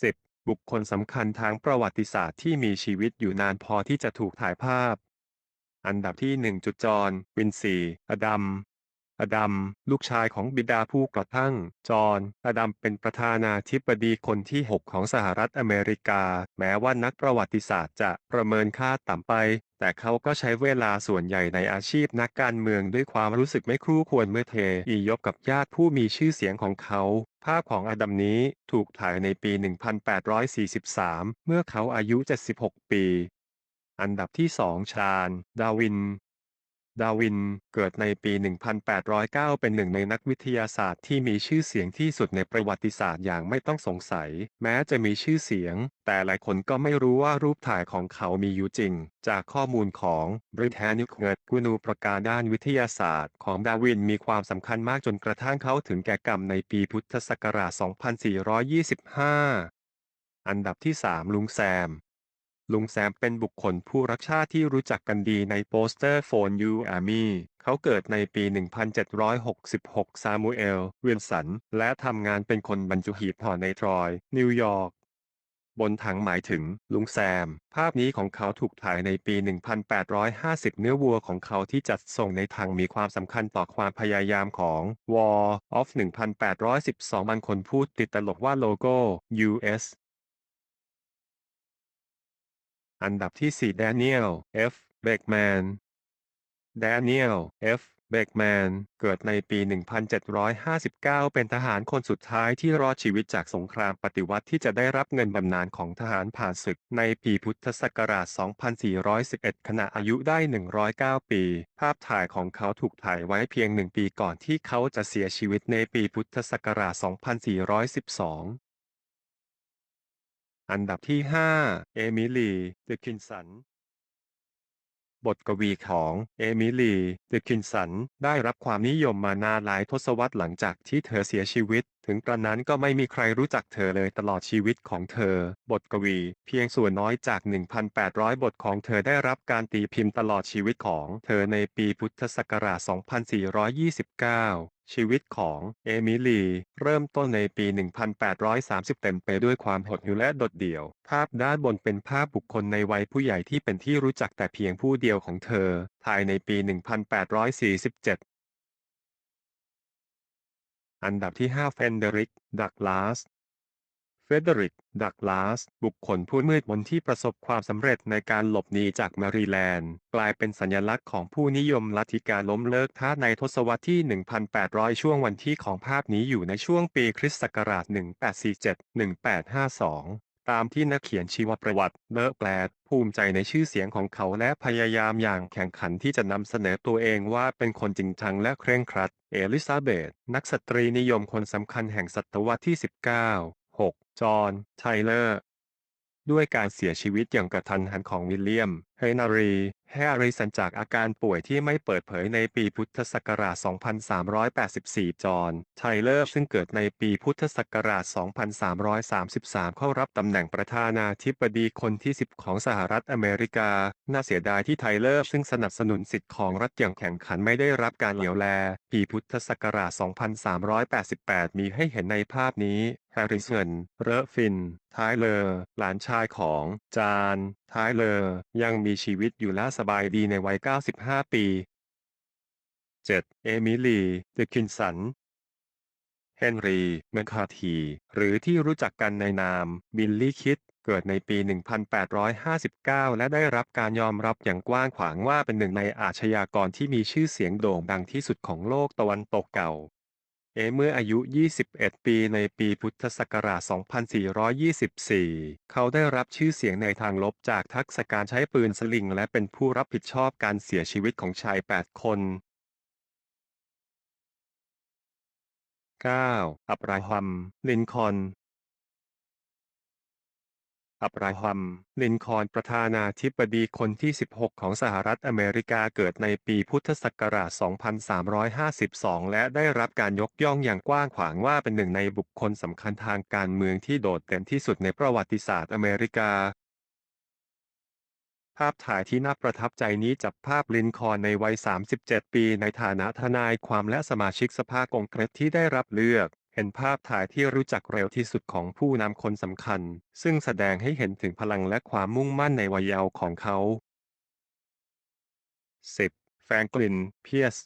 10. บุคคลสำคัญทางประวัติศาสตร์ที่มีชีวิตอยู่นานพอที่จะถูกถ่ายภาพ อันดับที่ 1 จุดจอนวินซี อดัม อดัม ลูกชายของบิดาผู้กระทั่ง จอห์น อดัมเป็นประธานาธิบดีคนที่ 6 ของสหรัฐอเมริกา แม้ว่านักประวัติศาสตร์จะประเมินค่าต่ำไป แต่เขาก็ใช้เวลาส่วนใหญ่ในอาชีพนักการเมืองด้วยความรู้สึกไม่คู่ควรเมื่อเทอียบกับญาติผู้มีชื่อเสียงของเขา ภาพของอดัมนี้ถูกถ่ายในปี 1843 เมื่อเขาอายุ 76 ปี อันดับที่ 2 ชาญ ดาวิน ดาวิน เกิดในปี 1809 เป็นหนึ่งในนักวิทยาศาสตร์ที่มีชื่อเสียงที่สุดในประวัติศาสตร์อย่างไม่ต้องสงสัย แม้จะมีชื่อเสียง แต่หลายคนก็ไม่รู้ว่ารูปถ่ายของเขามีอยู่จริง จากข้อมูลของ Britannic เงินกุนูประการด้านวิทยาศาสตร์ ของดาวินมีความสำคัญมากจนกระทั่งเขาถึงแก่กรรมในปีพุทธศักราช 2425 อันดับที่ 3 ลุงแซม ลุงแซมเป็นบุคคลผู้รักชาติที่รู้จักกันดีในโปสเตอร์โฟนยูอาร์มีเขาเกิดในปี 1766 ซามูเอล เวียนสัน และทำงานเป็นคนบรรจุหีบห่อในทรอย นิวยอร์ก บนถังหมายถึง ลุงแซม ภาพนี้ของเขาถูกถ่ายในปี 1850 เนื้อวัวของเขาที่จัดส่งในถังมีความสำคัญต่อความพยายามของ War of 1812 บางคนพูดติดตลกว่าโลโก้ U.S. อันดับที่ 4 แดเนียล F. เบกแมน แดเนียล F. เบกแมน เกิดในปี 1759 เป็นทหารคนสุดท้ายที่รอดชีวิตจากสงครามปฏิวัติที่จะได้รับเงินบำนาญของทหารผ่านศึก ในปีพุทธศักราช 2411 ขณะอายุได้ 109 ปี ภาพถ่ายของเขาถูกถ่ายไว้เพียงหนึ่งปีก่อนที่เขาจะเสียชีวิตในปีพุทธศักราช 2412 อันดับที่ 5 เอมิลีเดคินสัน บทกวีของเอมิลีเดคินสันได้รับความนิยมมานานหลายทศวรรษหลังจากที่เธอเสียชีวิต ถึงกระนั้นก็ไม่มีใครรู้จักเธอเลยตลอดชีวิตของเธอ บทกวี เพียงส่วนน้อยจาก 1,800 บทของเธอได้รับการตีพิมพ์ตลอดชีวิตของเธอในปีพุทธศักราช 2429ชีวิตของเอมิลี เริ่มต้นในปี 1830 เต็มไปด้วยความหดหู่และโดดเดี่ยว ภาพด้านบนเป็นภาพบุคคลในวัยผู้ใหญ่ที่เป็นที่รู้จักแต่เพียงผู้เดียวของเธอถ่ายในปี 1847 อันดับที่ 5 เฟนเดริก ดักลาส เฟเดริก ดักลาส บุคคลผู้มืดมนที่ประสบความสำเร็จในการหลบหนีจากแมรีแลนด์ กลายเป็นสัญลักษณ์ของผู้นิยมลัทธิการล้มเลิกท่าในทศวรรษที่ 1,800 ช่วงวันที่ของภาพนี้อยู่ในช่วงปีคริสต์ศักราช 1847-1852 ตามที่นักเขียนชีวประวัติเลอะแปลดภูมิใจในชื่อเสียงของเขาและพยายามอย่างแข่งขันที่จะนำเสนอตัวเองว่าเป็นคนจริงจังและเคร่งครัด เอลิซาเบธนักสตรีนิยมคนสำคัญแห่งศตวรรษที่ 19 6 จอห์นไทเลอร์ ด้วยการเสียชีวิตอย่างกระทันหันของวิลเลียม เฮนารีแฮร์ริสันจากอาการป่วยที่ไม่เปิดเผยในปีพุทธศักราช 2384 จอห์น ไทเลอร์ ซึ่งเกิดในปีพุทธศักราช 2333 เข้ารับตำแหน่งประธานาธิบดีคนที่ 10 ของสหรัฐอเมริกา น่าเสียดายที่ไทเลอร์ ซึ่งสนับสนุนสิทธิของรัฐอย่างแข่งขันไม่ได้รับการเหลียวแล ปีพุทธศักราช 2388 มีให้เห็นในภาพนี้ แฮร์ริสัน เรอฟิน ไทเลอร์ หลานชายของ จาน ไทเลอร์ยังมีชีวิตอยู่และสบายดีในวัย 95 ปี 7. เอมิลีเดคินสัน เฮนรีเมคคาที หรือที่รู้จักกันในนาม บิลลี่คิด เกิดในปี 1859 และได้รับการยอมรับอย่างกว้างขวางว่าเป็นหนึ่งในอาชญากรที่มีชื่อเสียงโด่งดังที่สุดของโลกตะวันตกเก่า เอเมื่ออายุ 21 ปีในปีพุทธศักราช 2424 เขาได้รับชื่อเสียงในทางลบจากทักษะการใช้ปืนสลิง และเป็นผู้รับผิดชอบการเสียชีวิตของชาย 8 คน 9. อับราฮัม ลินคอน อับราฮัม ลินคอนประธานาธิบดีคนที่ 16 ของสหรัฐอเมริกาเกิดในปีพุทธศักราช 2352 และได้รับการยกย่องอย่างกว้างขวางว่าเป็นหนึ่งในบุคคลสำคัญทางการเมืองที่โดดเด่นที่สุดในประวัติศาสตร์อเมริกาภาพถ่ายที่น่าประทับใจนี้จับภาพลินคอนในวัย 37 ปีในฐานะทนายความและสมาชิกสภาคองเกรสที่ได้รับเลือก เห็นภาพถ่ายที่รู้จักเร็วที่สุดของผู้นำคนสำคัญ ซึ่งแสดงให้เห็นถึงพลังและความมุ่งมั่นในวัยเยาว์ของเขา 10. แฟรงกลิน เพียส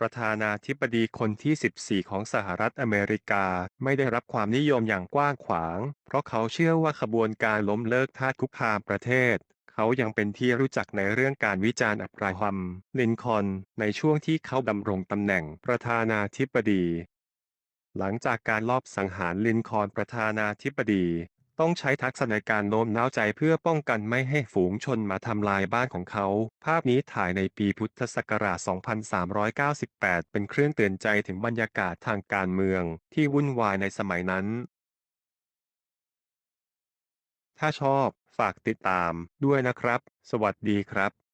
ประธานาธิบดีคนที่ 14 ของสหรัฐอเมริกาไม่ได้รับความนิยมอย่างกว้างขวาง เพราะเขาเชื่อว่าขบวนการล้มเลิกทาสคุกคามประเทศเขายังเป็นที่รู้จักในเรื่องการวิจารณ์อับราฮัม ลินคอนในช่วงที่เขาดำรงตำแหน่งประธานาธิบดี หลังจากการลอบสังหารลินคอนประธานาธิบดี ต้องใช้ทักษะในการโน้มน้าวใจเพื่อป้องกันไม่ให้ฝูงชนมาทำลายบ้านของเขา ภาพนี้ถ่ายในปีพุทธศักราช 2398 เป็นเครื่องเตือนใจถึงบรรยากาศทางการเมือง ที่วุ่นวายในสมัยนั้น ถ้าชอบ ฝากติดตามด้วยนะครับ สวัสดีครับ